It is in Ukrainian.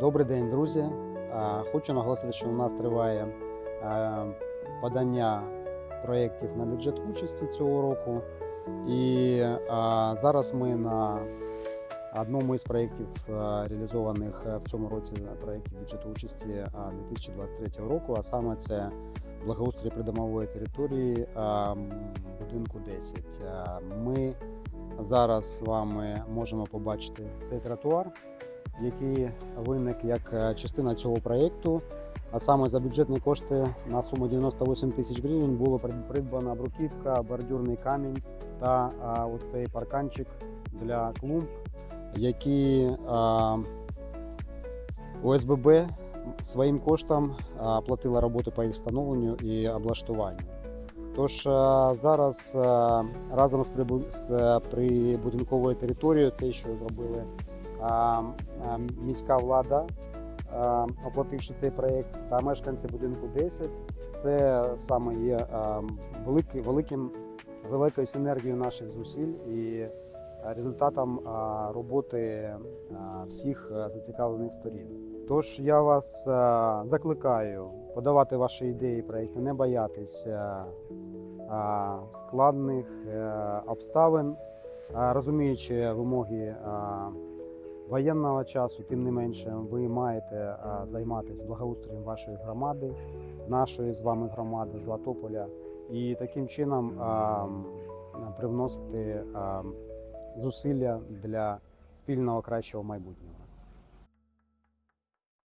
Добрий день, друзі. Хочу наголосити, що у нас триває подання проєктів на бюджет участі цього року. І зараз ми на одному із проєктів, реалізованих в цьому році на проєкті бюджету участі е, 2023 року, а саме це благоустрій придомової території будинку 10. Е, Ми зараз з вами можемо побачити цей тротуар який виник як е, частина цього проєкту. А саме за бюджетні кошти на суму 98 тисяч гривень було придбана бруківка, бордюрний камінь та а, оцей парканчик для клумб, які а, ОСББ своїм коштом а, платила роботи по їх встановленню і облаштуванню. Тож а, зараз а, разом з, е, прибудинковою територією, те, що зробили міська влада, оплативши цей проєкт, та мешканці будинку 10, це саме є а, великим, великою синергією наших зусиль і результатом роботи всіх зацікавлених сторін. Тож я вас закликаю подавати ваші ідеї, проєкти, не боятися складних е, обставин, розуміючи вимоги. Воєнного часу, тим не менше, ви маєте займатися благоустроєм вашої громади, нашої з вами громади Златополя, і таким чином привносити зусилля для спільного кращого майбутнього.